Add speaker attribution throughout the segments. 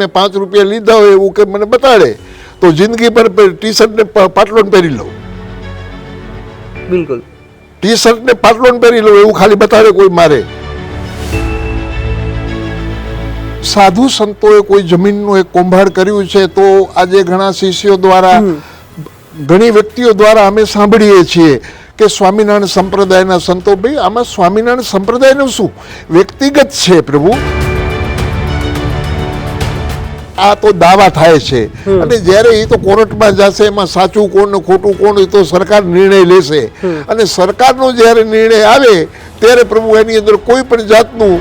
Speaker 1: મેં પાંચ રૂપિયા લીધા હોય એવું કે મને બતાડે તો જિંદગી પર ટી શર્ટ ને પાટલો પહેરી લઉં.
Speaker 2: બિલકુલ.
Speaker 1: ટી શર્ટ ને પાટલો પહેરી લઉં એવું ખાલી બતાડે કોઈ મારે. સાધુ સંતોએ કોઈ જમીનનું એક કૌભાંડ કર્યું છે તો આજે ઘણા શિષ્યો દ્વારા ઘણી વ્યક્તિઓ દ્વારા અમે સાંભળીએ છીએ કે સ્વામિનારાયણ સંપ્રદાયના સંતો ભાઈ આમાં સ્વામિનારાયણ સંપ્રદાયનું શું? વ્યક્તિગત છે પ્રભુ. આ તો દાવા થાય છે. અને જ્યારે એ તો કોર્ટમાં જશે એમાં સાચું કોણ ને ખોટું કોણ એ તો સરકાર નિર્ણય લેશે. અને સરકારનો જ્યારે નિર્ણય આવે ત્યારે પ્રભુ એની અંદર કોઈ પણ જાતનું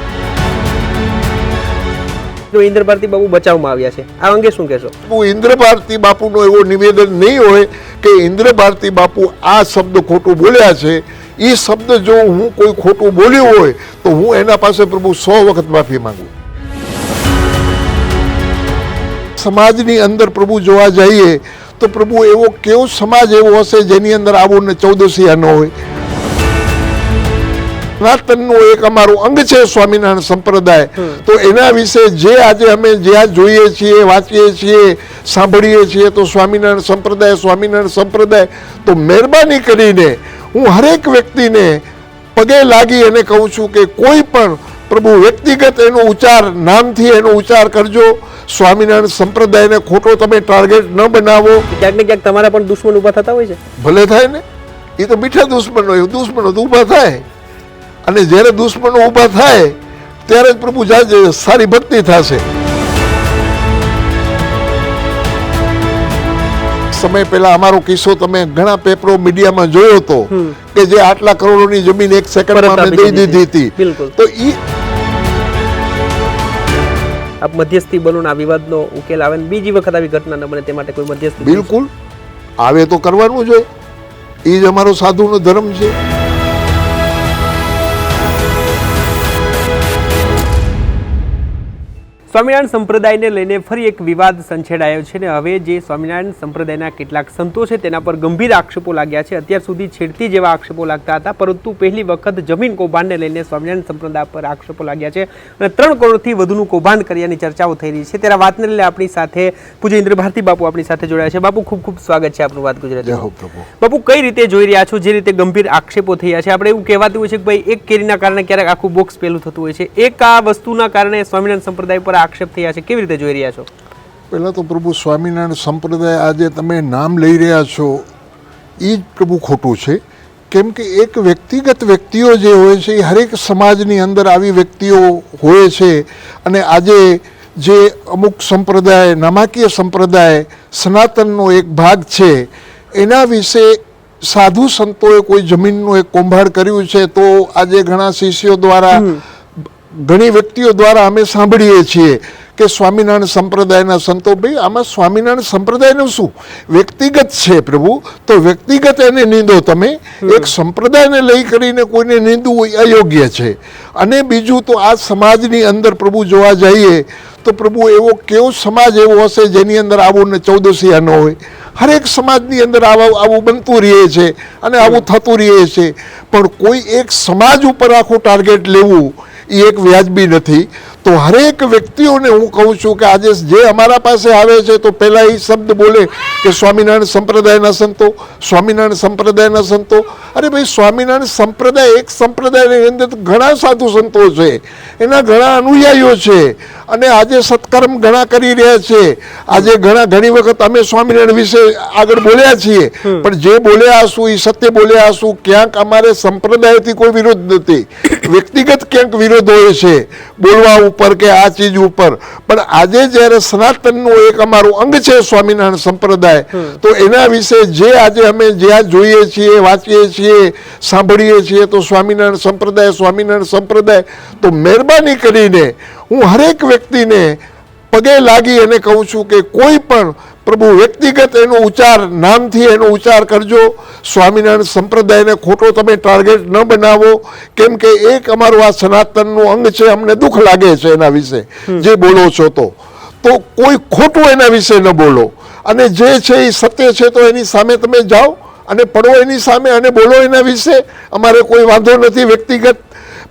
Speaker 2: ઇન્દ્ર ભારતી બાબુ બચાવમાં આવ્યા છે આ અંગે શું કહેશો?
Speaker 1: બાપુ ઇન્દ્ર ભારતી બાપુનો એવો નિવેદન નહીં હોય કે ઇન્દ્ર ભારતી બાપુ આ શબ્દ ખોટું બોલ્યા છે. એ શબ્દ જો હું કોઈ ખોટું બોલ્યું હોય તો હું એના પાસે પ્રભુ સો વખત માફી માંગુ. સમાજની અંદર પ્રભુ જોવા જઈએ તો પ્રભુ એવો કેવો સમાજ એવો હશે જેની અંદર આવું ને ચૌદસિયા ન હોય. સનાતનનું એક અમારું અંગ છે સ્વામિનારાયણ સંપ્રદાય. તો એના વિશે જે આજે અમે જ્યાં જોઈએ છીએ વાંચીએ છીએ સાંભળીએ છીએ તો સ્વામિનારાયણ સંપ્રદાય સ્વામિનારાયણ સંપ્રદાય તો મહેરબાની કરીને હું હરેક વ્યક્તિને પગે લાગી અને કહું છું કે કોઈ પણ પ્રભુ વ્યક્તિગત એનો ઉચ્ચાર નામથી એનો ઉચ્ચાર કરજો. સ્વામિનારાયણ સંપ્રદાયને ખોટો તમે ટાર્ગેટ ન બનાવો.
Speaker 2: ક્યાંક ને ક્યાંક તમારા પણ દુશ્મન ઊભા થતા હોય છે.
Speaker 1: ભલે થાય ને એ તો મીઠા દુશ્મનો એ દુશ્મનો તો ઊભા થાય. અને જ્યારે દુશ્મનો ઊભા થાય ત્યારે જ પ્રભુ જાજે સારી ભક્તિ થશે. સમય પહેલા અમારો કિસ્સો તમે ઘણા પેપરો મીડિયામાં જોયો હતો કે જે આટલા કરોડોની જમીન એક સેકન્ડમાં દઈ
Speaker 2: દીધી.
Speaker 1: હતી. તો ઈ
Speaker 2: આપ મધ્યસ્થી બનો આ વિવાદનો ઉકેલ આવે ને બીજી વખત આવી ઘટના ન બને તે માટે કોઈ મધ્યસ્થી
Speaker 1: બિલકુલ. આવે તો કરવાનું જોઈએ એ જ અમારો સાધુનો ધર્મ છે.
Speaker 2: સ્વામિનારાયણ સંપ્રદાયને લઈને ફરી એક વિવાદ સંછેડાયો છે ને હવે જે સ્વામિનારાયણ સંપ્રદાયના કેટલાક સંતો છે તેના પર ગંભીર આક્ષેપો લાગ્યા છે. અત્યાર સુધી છેડતી જેવા આક્ષેપો લાગતા હતા પરંતુ પહેલી વખત જમીન કૌભાંડને લઈને સ્વામિનારાયણ સંપ્રદાય પર આક્ષેપો લાગ્યા છે અને ત્રણ કરોડથી વધુનું કૌભાંડ કર્યાની ચર્ચાઓ થઈ રહી છે. ત્યારે વાતને લઈને આપણી સાથે પૂજ્ય ઇન્દ્ર ભારતી બાપુ આપણી સાથે જોડાયા છે. બાપુ ખૂબ ખૂબ સ્વાગત છે આપનું વાત ગુજરાત. બાપુ કઈ રીતે જોઈ રહ્યા છો? જે રીતે ગંભીર આક્ષેપો થયા છે? આપણે એવું કહેવાતું હોય છે કે ભાઈ એક કેરીના કારણે ક્યારેક આખું બોક્સ પેલું થતું હોય છે. એક આ વસ્તુના કારણે સ્વામિનારાયણ સંપ્રદાય પર આક્ષેપ થયા છે? કેવી રીતે જોઈ રહ્યા છો?
Speaker 1: પહેલાં તો પ્રભુ સ્વામિનારાયણ સંપ્રદાય આજે તમે નામ લઈ રહ્યા છો એ જ પ્રભુ ખોટું છે. કેમ કે એક વ્યક્તિગત વ્યક્તિઓ જે હોય છે એ હરેક સમાજની અંદર આવી વ્યક્તિઓ હોય છે. અને આજે જે અમુક સંપ્રદાય નામાકીય સંપ્રદાય સનાતનનો એક ભાગ છે એના વિશે સાધુ સંતોએ કોઈ જમીનનું એક કૌભાંડ કર્યું છે તો આજે ઘણા શિષ્યો દ્વારા ઘણી વ્યક્તિઓ દ્વારા અમે સાંભળીએ છીએ કે સ્વામિનારાયણ સંપ્રદાયના સંતો ભાઈ આમાં સ્વામિનારાયણ સંપ્રદાયનું શું? વ્યક્તિગત છે પ્રભુ તો વ્યક્તિગત એને નિંદો તમે. એક સંપ્રદાયને લઈ કરીને કોઈને નીંદવું એ અયોગ્ય છે. અને બીજું તો આ સમાજની અંદર પ્રભુ જોવા જઈએ તો પ્રભુ એવો કેવો સમાજ એવો હશે જેની અંદર આવું ને ચૌદસિયા ન હોય. હરેક સમાજની અંદર આવું આવું બનતું રહે છે અને આવું થતું રહે છે. પણ કોઈ એક સમાજ ઉપર આખું ટાર્ગેટ લેવું એ એક વ્યાજબી નથી. તો હરેક વ્યક્તિઓને હું કહું છું કે આજે જે અમારા પાસે આવે છે તો પહેલાં એ શબ્દ બોલે કે સ્વામિનારાયણ સંપ્રદાયના સંતો સ્વામિનારાયણ સંપ્રદાયના સંતો. અરે ભાઈ સ્વામિનારાયણ સંપ્રદાય એક સંપ્રદાયની અંદર ઘણા સાધુ સંતો છે. એના ઘણા અનુયાયીઓ છે. અને આજે સત્કર્મ ઘણા કરી રહ્યા છે. આજે ઘણા ઘણી વખત અમે સ્વામિનારાયણ વિશે આગળ બોલ્યા છીએ. પણ જે બોલ્યા હશું એ સત્ય બોલ્યા હશું ક્યાંક અમારે સંપ્રદાયથી કોઈ વિરોધ નથી. વ્યક્તિગત ક્યાંક વિરોધ હોય છે. બોલવા ઉપર કે આ ચીજ ઉપર. પણ આજે જ્યારે સનાતનનું એક અમારું અંગ છે સ્વામિનારાયણ સંપ્રદાય તો એના વિશે જે આજે અમે જ્યાં જોઈએ છીએ વાંચીએ છીએ સાંભળીએ છીએ તો સ્વામિનારાયણ સંપ્રદાય સ્વામિનારાયણ સંપ્રદાય તો મહેરબાની કરીને હું હરેક વ્યક્તિને પગે લાગી અને કહું છું કે કોઈ પણ પ્રભુ વ્યક્તિગત એનો ઉચ્ચાર નામથી એનો ઉચ્ચાર કરજો. સ્વામિનારાયણ સંપ્રદાયને ખોટો તમે ટાર્ગેટ ન બનાવો. કેમ કે એક અમારું આ સનાતનનું અંગ છે અમને દુઃખ લાગે છે એના વિશે. જે બોલો છો તો. તો કોઈ ખોટું એના વિશે ન બોલો. અને જે છે એ સત્ય છે તો એની સામે તમે જાઓ અને પડો એની સામે અને બોલો એના વિશે. અમારે કોઈ વાંધો નથી વ્યક્તિગત.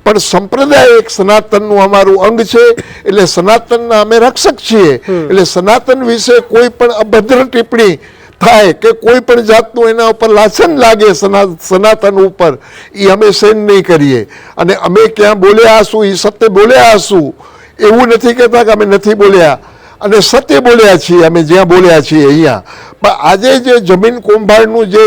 Speaker 1: પણ સંપ્રદાય એક સનાતનનું અમારું અંગ છે એટલે સનાતનના અમે રક્ષક છીએ. એટલે સનાતન વિશે કોઈ પણ અભદ્ર ટિપ્પણી થાય કે કોઈ પણ જાતનું એના ઉપર લાછન લાગે સના- સનાતન ઉપર એ અમે સેન નહીં કરીએ. અને અમે ક્યાં બોલ્યા હશું એ સત્ય બોલ્યા હશું એવું નથી કહેતા કે અમે નથી બોલ્યા. અને સત્ય બોલ્યા છીએ અમે જ્યાં બોલ્યા છીએ અહીંયા. પણ આજે જે જમીન કુંભારનું જે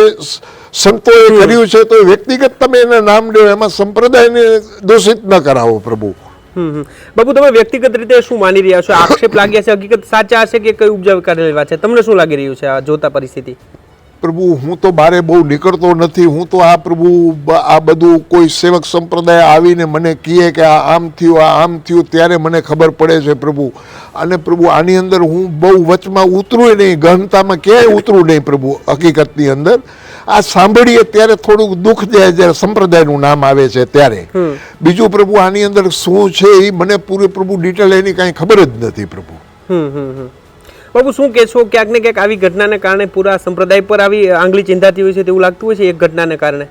Speaker 1: સંતોએ કર્યું છે તો વ્યક્તિગત તમે એના નામ લ્યો એમાં સંપ્રદાયને દોષિત ન કરાવો પ્રભુ.
Speaker 2: હમ. તમે વ્યક્તિગત રીતે શું માની રહ્યા છો? આક્ષેપ લાગ્યા છે? હકીકત સાચા હશે કે કઈ ઉપજાવ કરેલા છે? તમને શું લાગી રહ્યું છે આ જોતા પરિસ્થિતિ?
Speaker 1: પ્રભુ હું તો બારે બહુ નીકળતો નથી. હું તો આ પ્રભુ આ બધું કોઈ સેવક સંપ્રદાય આવીને મને કહે કે આ આમ થયું આ આમ થયું ત્યારે મને ખબર પડે છે પ્રભુ. અને પ્રભુ આની અંદર હું બહુ વચમાં ઉતરું નહીં ગહનતામાં ક્યાંય ઉતરું નહીં પ્રભુ હકીકતની અંદર. આ સાંભળીએ ત્યારે થોડુંક દુઃખ જાય જ્યારે સંપ્રદાયનું નામ આવે છે ત્યારે. બીજું પ્રભુ આની અંદર શું છે એ મને પૂરે પ્રભુ ડિટેલ એની કાંઈ ખબર જ નથી પ્રભુ.
Speaker 2: હમ હમ. બાપુ શું કહેશો? ક્યાંક ને ક્યાંક આવી ઘટનાને કારણે પૂરા સંપ્રદાય પર આવી આંગળી ચિંતાતી હોય છે તેવું લાગતું હોય છે એક ઘટનાને કારણે?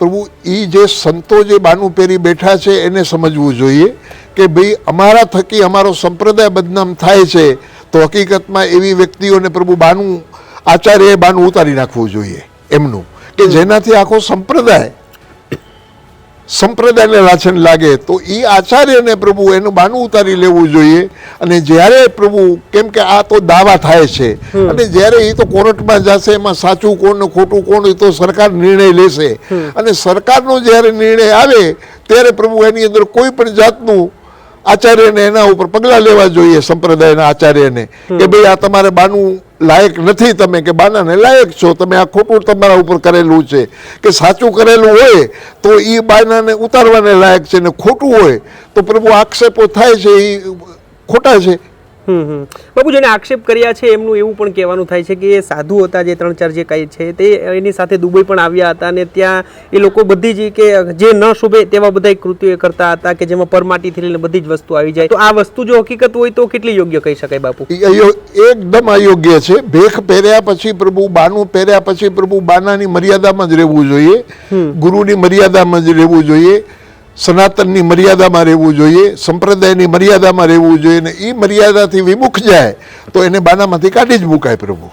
Speaker 1: પ્રભુ એ જે સંતો જે બાનું પહેરી બેઠા છે, એને સમજવું જોઈએ કે ભાઈ, અમારા થકી અમારો સંપ્રદાય બદનામ થાય છે, તો હકીકતમાં એવી વ્યક્તિઓને પ્રભુ બાનું, આચાર્યએ બાનું ઉતારી નાખવું જોઈએ, એમનું. કે જેનાથી આખો સંપ્રદાય સંપ્રદાયને લાછન લાગે તો એ આચાર્યને પ્રભુ એનું બાનું ઉતારી લેવું જોઈએ. અને જ્યારે પ્રભુ કેમ કે આ તો દાવા થાય છે. અને જ્યારે એ તો કોર્ટમાં જશે એમાં સાચું કોણ ખોટું કોણ એ તો સરકાર નિર્ણય લેશે. અને સરકારનો જ્યારે નિર્ણય આવે ત્યારે પ્રભુ એની અંદર કોઈ પણ જાતનું આચાર્યને એના ઉપર પગલાં લેવા જોઈએ સંપ્રદાયના આચાર્યને. કે ભાઈ આ તમારે બાનું લાયક નથી તમે કે બાનાને લાયક છો તમે આ ખોટું તમારા ઉપર કરેલું છે. કે સાચું કરેલું હોય તો એ બાનાને ઉતારવાને લાયક છે ને ખોટું હોય તો પ્રભુ આક્ષેપો થાય છે એ ખોટા છે.
Speaker 2: બાપુ જેને આક્ષેપ કર્યા છે એમનું એવું પણ કહેવાનું થાય છે કે એ સાધુ હતા જે ત્રણ ચાર જે કાંઈ છે તે એની સાથે દુબઈ પણ આવ્યા હતા અને ત્યાં એ લોકો બધી જ કે જે ન શોભે તેવા બધા કૃત્યો કરતા હતા કે જેમાં પરમાટીથી લઈને બધી જ વસ્તુ આવી જાય. તો આ વસ્તુ જો હકીકત હોય તો કેટલી યોગ્ય કહી શકાય બાપુ?
Speaker 1: એકદમ અયોગ્ય છે. ભેખ પહેર્યા પછી પ્રભુ બાનું પહેર્યા પછી પ્રભુ બાનાની મર્યાદામાં જ રહેવું જોઈએ. ગુરુની મર્યાદામાં જ રહેવું જોઈએ. સનાતનની મર્યાદામાં રહેવું જોઈએ સંપ્રદાયની મર્યાદામાં રહેવું જોઈએ ને એ મર્યાદાથી વિમુખ જાય તો એને બાનામાંથી કાઢી જ મુકાય પ્રભુ.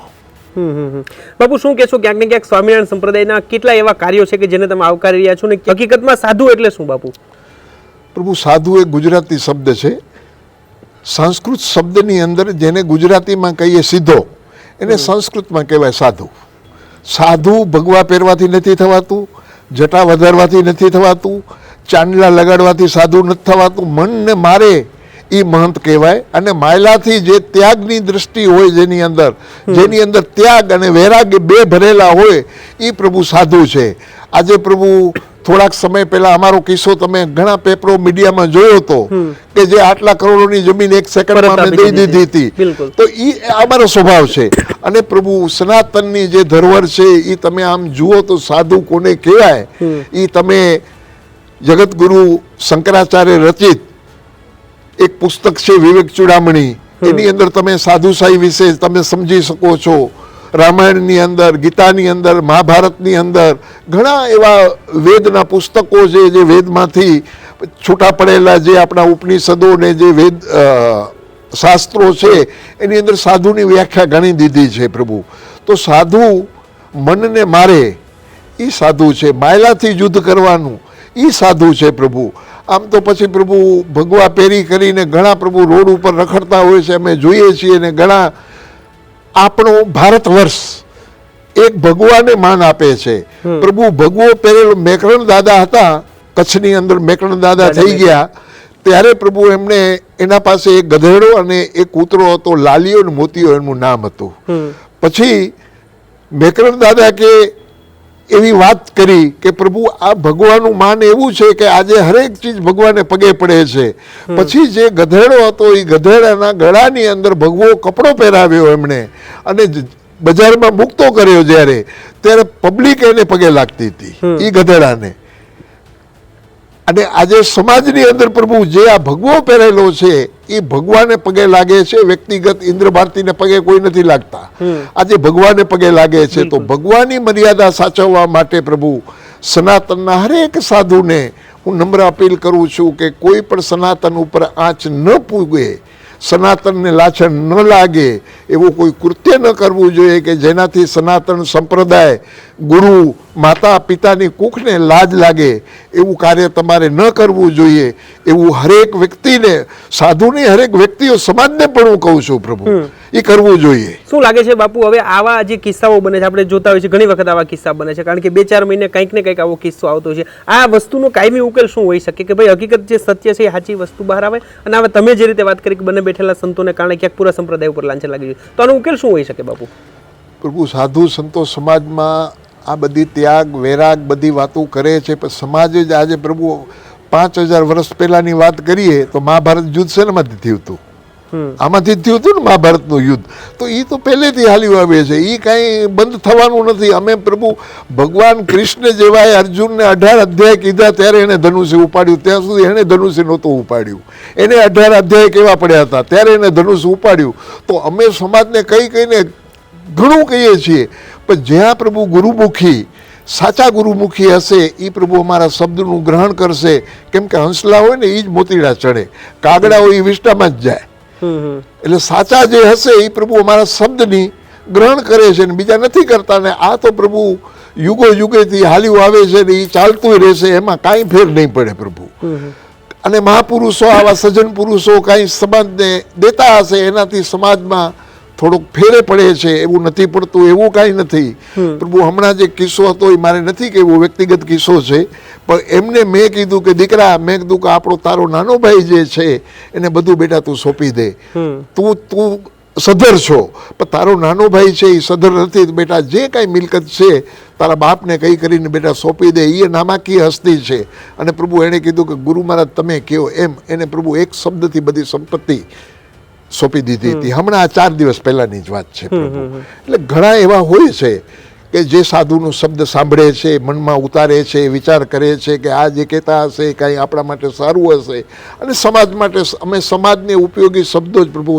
Speaker 2: બાપુ શું કહેશો? ક્યાંક ને ક્યાંક સ્વામિનારાયણ સંપ્રદાયના કેટલા એવા કાર્યો છે કે જેને તમે આવકારી રહ્યા છો ને હકીકતમાં સાધુ એટલે શું બાપુ?
Speaker 1: પ્રભુ સાધુ એ ગુજરાતી શબ્દ છે. સંસ્કૃત શબ્દની અંદર જેને ગુજરાતીમાં કહીએ સીધો એને સંસ્કૃતમાં કહેવાય સાધુ. સાધુ ભગવા પહેરવાથી નથી થવાતું જટા વધારવાથી નથી થવાતું ચાંદલા લગાડવાથી સાધુ નથી થવાતું. મનને મારે એ મહંત કહેવાય અને માયલાથી જે ત્યાગની દ્રષ્ટિ હોય જેની અંદર જેની અંદર ત્યાગ અને વૈરાગ બે ભરેલા હોય એ પ્રભુ સાધુ છે. આજે પ્રભુ થોડાક સમય પહેલા અમારો કિસ્સો તમે ઘણા પેપરો મીડિયામાં જોયો હતો કે જે આટલા કરોડોની જમીન એક સેકન્ડમાં અમે દઈ
Speaker 2: દીધી. હતી.
Speaker 1: હતી તો એ અમારો સ્વભાવ છે. અને પ્રભુ સનાતનની જે ધરોહર છે એ તમે આમ જુઓ તો સાધુ કોને કહેવાય? એ તમે જગતગુરુ શંકરાચાર્ય રચિત એક પુસ્તક છે વિવેક ચૂડામણી. એની અંદર તમે સાધુશાહી વિશે તમે સમજી શકો છો. રામાયણની અંદર ગીતાની અંદર મહાભારતની અંદર ઘણા એવા વેદના પુસ્તકો છે જે વેદમાંથી છૂટા પડેલા જે આપણા ઉપનિષદોને જે વેદ શાસ્ત્રો છે એની અંદર સાધુની વ્યાખ્યા ગણી દીધી છે પ્રભુ. તો સાધુ મનને મારે એ સાધુ છે. માયલાથી યુદ્ધ કરવાનું. એ સાધુ છે પ્રભુ. આમ તો પછી પ્રભુ ભગવા પહેરી કરીને ઘણા પ્રભુ રોડ ઉપર રખડતા હોય છે અમે જોઈએ છીએ ને ઘણા આપણો ભારત વર્ષ એક ભગવાને માન આપે છે. પ્રભુ ભગવો પહેરેલો મેકરણ દાદા હતા કચ્છની અંદર મેકરણ દાદા થઈ ગયા. ત્યારે પ્રભુ એમને એના પાસે એક ગધેડો અને એક કૂતરો હતો લાલીઓ અને મોતીઓ એનું નામ હતું. પછી મેકરણ દાદા કે એવી વાત કરી કે પ્રભુ આ ભગવાનનું માન એવું છે કે આજે હરેક ચીજ ભગવાને પગે પડે છે. પછી જે ગધેડો હતો એ ગધેડાના ગળાની અંદર ભગવો કપડો પહેરાવ્યો એમણે અને બજારમાં મૂકતો કર્યો જ્યારે ત્યારે પબ્લિક એને પગે લાગતી હતી એ ગધેડાને. અને આજે સમાજની અંદર પ્રભુ જે આ ભગવો પહેરેલો છે એ ભગવાને પગે લાગે છે વ્યક્તિગત ઇન્દ્ર ભારતીને પગે કોઈ નથી લાગતા. આજે ભગવાને પગે લાગે છે તો ભગવાનની મર્યાદા સાચવવા માટે પ્રભુ સનાતનના હરેક સાધુને હું નમ્ર અપીલ કરું છું કે કોઈ પણ સનાતન ઉપર આંચ ન પૂગે સનાતનને લાછણ ન લાગે એવું કોઈ કૃત્ય ન કરવું જોઈએ કે જેનાથી સનાતન સંપ્રદાય ગુરુ માતા પિતાની કુખને લાજ લાગે એવું કાર્ય તમારે ન કરવું જોઈએ. એવું હરેક વ્યક્તિને સાધુની હરેક વ્યક્તિઓ સમાજને પણ હું કહું છું પ્રભુ. એ કરવું જોઈએ.
Speaker 2: શું લાગે છે બાપુ હવે આવા જે કિસ્સાઓ બને છે આપણે જોતા હોય છે ઘણી વખત આવા કિસ્સા બને છે કારણ કે બે ચાર મહિને કંઈક ને કંઈક આવો કિસ્સો આવતો હોય છે. આ વસ્તુનો કાયમી ઉકેલ શું હોઈ શકે? કે ભાઈ હકીકત જે સત્ય છે એ સાચી વસ્તુ બહાર આવે? અને હવે તમે જે રીતે વાત કરી કે બંને બેઠેલા સંતોને કારણે ક્યાંક પૂરા સંપ્રદાય ઉપર લાંછન લાગી ગયું તો આનો ઉકેલ શું હોઈ શકે બાપુ?
Speaker 1: પ્રભુ સાધુ સંતો સમાજમાં આ બધી ત્યાગ વૈરાગ બધી વાતો કરે છે. પણ સમાજ જ આજે પ્રભુ પાંચ હજાર વર્ષ પહેલાની વાત કરીએ તો મહાભારત યુદ્ધ શેનામાંથી થયું હતું? આમાંથી થયું હતું ને મહાભારતનું યુદ્ધ? તો એ તો પહેલેથી હાલ્યું આવે છે. એ કાંઈ બંધ થવાનું નથી. અમે પ્રભુ ભગવાન કૃષ્ણ જેવાય અર્જુનને અઢાર અધ્યાય કીધા ત્યારે એણે ધનુષ્ય ઉપાડ્યું. ત્યાં સુધી એણે ધનુષ્ય નહોતું ઉપાડ્યું. એને અઢાર અધ્યાય કેવા પડ્યા હતા? ત્યારે એને ધનુષ્ય ઉપાડ્યું. તો અમે સમાજને કઈ કહીને ઘણું કહીએ છીએ. પણ જ્યાં પ્રભુ ગુરુમુખી સાચા ગુરુમુખી હશે એ પ્રભુ અમારા શબ્દનું ગ્રહણ કરશે. કેમ કે હંસલા હોય ને એ જ મોતીડા ચડે. કાગડા હોય એ વિષ્ટામાં જ જાય. એટલે સાચા જે હશે એ પ્રભુ અમારા શબ્દની ગ્રહણ કરે છે ને બીજા નથી કરતા ને આ તો પ્રભુ યુગો યુગેથી હાલ્યું આવે છે ને એ ચાલતું રહેશે એમાં કાંઈ ફેર નહીં પડે પ્રભુ. અને મહાપુરુષો આવા સજ્જન પુરુષો કાંઈ સમાજને દેતા હશે એનાથી સમાજમાં થોડોક ફેરે પડે છે એવું નથી પડતું એવું કાંઈ નથી. પ્રભુ હમણાં જે કિસ્સો હતો એ મારે નથી કહેવું વ્યક્તિગત કિસ્સો છે પણ એમને મેં કીધું કે દીકરા મેં કીધું કે આપણો તારો નાનો ભાઈ જે છે એને બધું બેટા તું સોંપી દે. તું તું સધર છો પણ તારો નાનો ભાઈ છે એ સધર નથી બેટા જે કાંઈ મિલકત છે તારા બાપને કઈ કરીને બેટા સોંપી દે એ નામાકીય હસ્તી છે. અને પ્રભુ એણે કીધું કે ગુરુ મહારાજ તમે કહો. એમ એને પ્રભુ એક શબ્દથી બધી સંપત્તિ સોંપી દીધી હતી. હમણાં આ ચાર દિવસ પહેલાની જ વાત છે પ્રભુ. એટલે ઘણા એવા હોય છે કે જે સાધુનો શબ્દ સાંભળે છે મનમાં ઉતારે છે વિચાર કરે છે કે આ જે કહેતા હશે કાંઈ આપણા માટે સારું હશે. અને સમાજ માટે અમે સમાજને ઉપયોગી શબ્દો જ પ્રભુ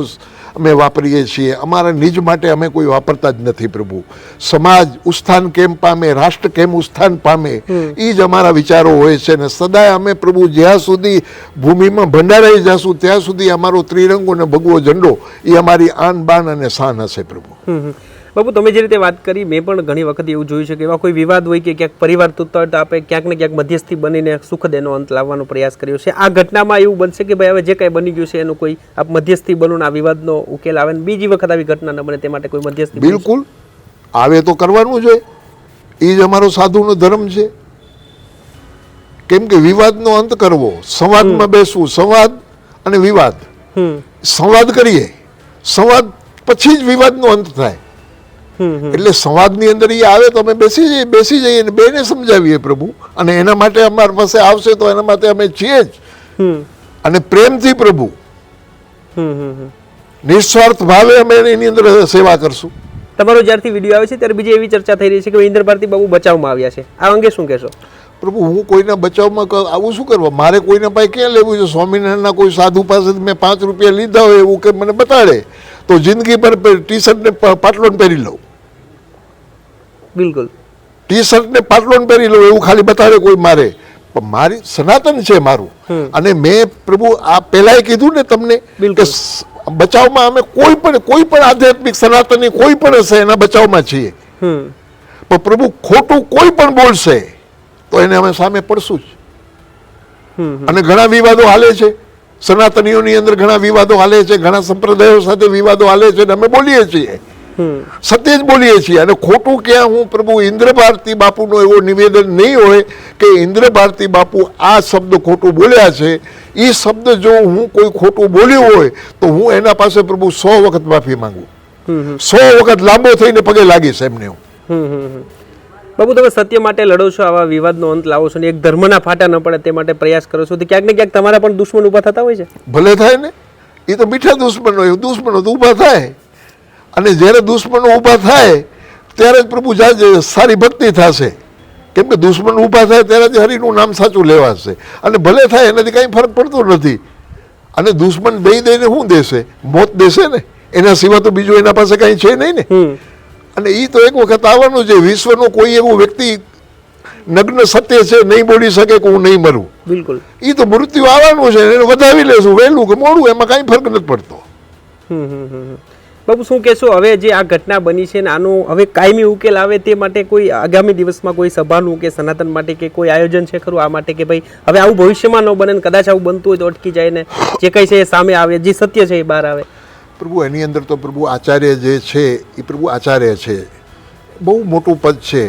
Speaker 1: અમે વાપરીએ છીએ. અમારા નિજ માટે અમે કોઈ વાપરતા જ નથી પ્રભુ. સમાજ ઉત્થાન કેમ પામે રાષ્ટ્ર કેમ ઉત્થાન પામે એ જ અમારા વિચારો હોય છે ને સદાય અમે પ્રભુ જ્યાં સુધી ભૂમિમાં ભંડારાઈ જશું ત્યાં સુધી અમારો ત્રિરંગો અને ભગવો ઝંડો એ અમારી આન બાન અને શાન હશે પ્રભુ.
Speaker 2: બાપુ તમે જે રીતે વાત કરી મેં પણ ઘણી વખત એવું જોયું છે કે એવા કોઈ વિવાદ હોય કે ક્યાંક પરિવાર તૂટતા હોય તો આપણે ક્યાંક ને ક્યાંક મધ્યસ્થી બનીને સુખદ એનો અંત લાવવાનો પ્રયાસ કર્યો છે. આ ઘટનામાં એવું બનશે કે ભાઈ હવે જે કાંઈ બની ગયું છે એનું કોઈ આપ મધ્યસ્થી બનો આ વિવાદનો ઉકેલ આવે ને બીજી વખત આવી ઘટના ન બને તે માટે કોઈ મધ્યસ્થી
Speaker 1: બિલકુલ. આવે તો કરવાનું જોઈએ એ જ અમારો સાધુનો ધર્મ છે. કેમ કે વિવાદનો અંત કરવો સંવાદમાં બેસવું સંવાદ અને વિવાદ. સંવાદ કરીએ. સંવાદ પછી જ વિવાદનો અંત થાય. એટલે સંવાદની અંદર એ આવે તો અમે બેસી જઈએ બેસી જઈએ અને બેને સમજાવીએ પ્રભુ. અને એના માટે અમારી પાસે આવશે તો એના માટે અમે છીએ જ. અને પ્રેમથી પ્રભુ.
Speaker 2: હમ હમ હમ.
Speaker 1: નિસ્વાર્થ ભાવે અમે એની અંદર સેવા કરશું.
Speaker 2: તમારો જ્યારથી વીડિયો આવે છે ત્યારે બીજી એવી ચર્ચા થઈ રહી છે કે ઇન્દ્ર ભારતી બાબુ બચાવમાં આવ્યા છે. આ અંગે શું કહેશો?
Speaker 1: પ્રભુ હું કોઈના બચાવમાં આવું શું કરવા? મારે કોઈના પાસે ક્યાં લેવું છે? સ્વામિનારાયણના કોઈ સાધુ પાસે મેં પાંચ રૂપિયા લીધા હોય એવું કે મને બતાડે? તો જિંદગી પર ટી શર્ટ ને પાટલો પહેરી લઉં.
Speaker 2: બિલકુલ.
Speaker 1: ટી શર્ટ ને પાટલોન પહેરી લઉં એવું ખાલી બતાવે કોઈ મારે. પણ મારી સનાતન છે મારું. અને મેં પ્રભુ આ પહેલાંય કીધું ને તમને કે બચાવમાં અમે કોઈ પણ કોઈ પણ આધ્યાત્મિક સનાતની કોઈ પણ હશે એના બચાવમાં છીએ. પણ પ્રભુ ખોટું કોઈ પણ બોલશે તો એને અમે સામે પડશું જ. અને ઘણા વિવાદો હાલે છે. સનાતનીઓની અંદર ઘણા વિવાદો હાલે છે ઘણા સંપ્રદાયો સાથે વિવાદો હાલે છે અને અમે બોલીએ છીએ. સત્ય જ બોલીએ છીએ અને ખોટું ક્યાં? હું પ્રભુ ઇન્દ્ર ભારતી બાપુનો એવો નિવેદન નહીં હોય કે ઇન્દ્ર ભારતી બાપુ આ શબ્દ ખોટું બોલ્યા છે. એ શબ્દ જો હું કોઈ ખોટું બોલ્યું હોય તો હું એના પાસે પ્રભુ સો વખત માફી માંગુ. સો વખત લાંબો થઈને પગે લાગીશ એમને હું.
Speaker 2: બાબુ તમે સત્ય માટે લડો છો આવા વિવાદનો અંત લાવો છો ને એક ધર્મના ફાટા ન પડે તે માટે પ્રયાસ કરો છો. તો ક્યાંક ને ક્યાંક તમારા પણ દુશ્મન ઊભા થતા હોય છે.
Speaker 1: ભલે થાય ને? એ તો મીઠા દુશ્મનો હોય દુશ્મનો તો ઊભા થાય. અને જ્યારે દુશ્મનો ઊભા થાય ત્યારે જ પ્રભુ જાજે સારી ભક્તિ થશે. કેમ કે દુશ્મન ઊભા થાય ત્યારે જ હરિનું નામ સાચું લેવાશે. અને ભલે થાય એનાથી કાંઈ ફરક પડતો નથી. અને દુશ્મન દઈ દઈને શું દેશે? મોત દેશે ને? એના સિવાય તો બીજું એના પાસે કાંઈ છે નહીં ને? અને એ તો એક વખત આવવાનું છે વિશ્વનો કોઈ એવું વ્યક્તિ નગ્ન સત્ય છે નહીં બોલી શકે કે હું નહીં મરું.
Speaker 2: બિલકુલ.
Speaker 1: એ તો મૃત્યુ આવવાનું છે એને વધાવી લેશું વહેલું કે મોડું એમાં કાંઈ ફરક નથી પડતો.
Speaker 2: હમ હમ હમ હમ. બાબુ શું કહેશો? હવે જે આ ઘટના બની છે ને આનો હવે કાયમી ઉકેલ આવે તે માટે કોઈ આગામી દિવસમાં કોઈ સભાનું કે સનાતન માટે કે કોઈ આયોજન છે ખરું આ માટે કે ભાઈ હવે આવું ભવિષ્યમાં ન બને ને કદાચ આવું બનતું હોય તો અટકી જાય ને જે કંઈ છે એ સામે આવે જે સત્ય છે એ બહાર આવે.
Speaker 1: પ્રભુ એની અંદર તો પ્રભુ આચાર્ય જે છે એ પ્રભુ આચાર્ય છે. બહુ મોટું પદ છે.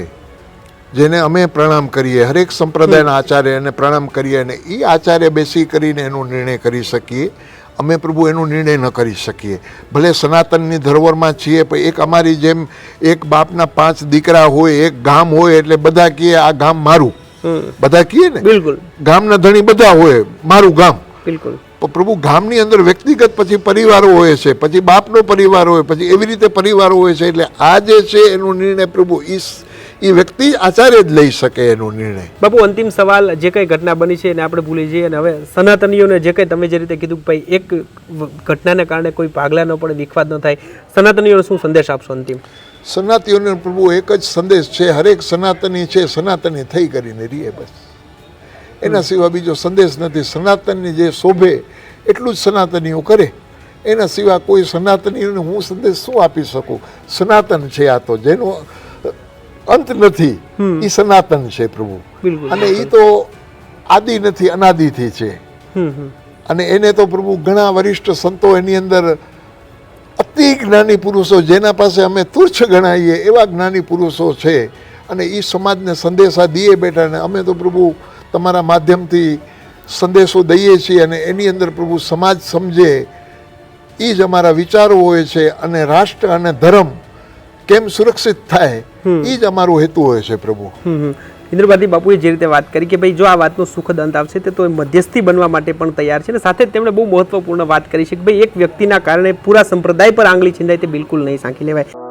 Speaker 1: જેને અમે પ્રણામ કરીએ હરેક સંપ્રદાયના આચાર્યને પ્રણામ કરીએ અને એ આચાર્ય બેસી કરીને એનો નિર્ણય કરી શકીએ. અમે પ્રભુ એનો નિર્ણય ન કરી શકીએ. ભલે સનાતનની ધરોવરમાં છીએ પણ એક અમારી જેમ એક બાપના પાંચ દીકરા હોય એક ગામ હોય એટલે બધા કહે આ ગામ મારું. બધા કહે ને?
Speaker 2: બિલકુલ.
Speaker 1: ગામના ધણી બધા હોય મારું ગામ.
Speaker 2: બિલકુલ.
Speaker 1: પ્રભુ ગામની અંદર વ્યક્તિગત પછી પરિવારો હોય છે પછી બાપનો પરિવાર હોય પછી એવી રીતે પરિવારો હોય છે એટલે આ જે છે એનો નિર્ણય પ્રભુ ઈ એ વ્યક્તિ આચાર્ય જ લઈ શકે એનો નિર્ણય.
Speaker 2: બાપુ અંતિમ સવાલ જે કંઈ ઘટના બની છે એને આપણે ભૂલી જઈએ અને હવે સનાતનીઓને જે કંઈ તમે જે રીતે કીધું કે ભાઈ એક ઘટનાને કારણે કોઈ ભાગલા ન પડે વિખવાદ ન થાય સનાતનીઓને શું સંદેશ આપશો અંતિમ?
Speaker 1: સનાતીઓને પ્રભુ એક જ સંદેશ છે હરેક સનાતની છે સનાતની થઈ કરીને રીએ બસ. એના સિવાય બીજો સંદેશ નથી સનાતનની જે શોભે એટલું જ સનાતનીઓ કરે. એના સિવાય કોઈ સનાતનીઓને હું સંદેશ શું આપી શકું? સનાતન છે આ તો જેનો અંત નથી એ સનાતન છે પ્રભુ. અને એ તો આદિ નથી અનાદિથી છે. અને એને તો પ્રભુ ઘણા વરિષ્ઠ સંતો એની અંદર અતિ જ્ઞાની પુરુષો જેના પાસે અમે તુચ્છ ગણાઈએ એવા જ્ઞાની પુરુષો છે. અને એ સમાજને સંદેશા દઈએ બેઠા ને અમે તો પ્રભુ તમારા માધ્યમથી સંદેશો દઈએ છીએ અને એની અંદર પ્રભુ સમાજ સમજે. એ જ અમારા વિચારો હોય છે અને રાષ્ટ્ર અને ધર્મ કેમ સુરક્ષિત થાય એ જ અમારો હેતુ હોય છે પ્રભુ.
Speaker 2: ઇન્દ્રભાતી બાપુએ જે રીતે વાત કરી કે ભાઈ જો આ વાતનો સુખદ અંત આવશે તે તો એ મધ્યસ્થી બનવા માટે પણ તૈયાર છે. અને સાથે જ તેમણે બહુ મહત્વપૂર્ણ વાત કરી છે કે ભાઈ એક વ્યક્તિના કારણે પૂરા સંપ્રદાય પર આંગળી છીંદાય તે બિલકુલ નહીં સાંખી લેવાય.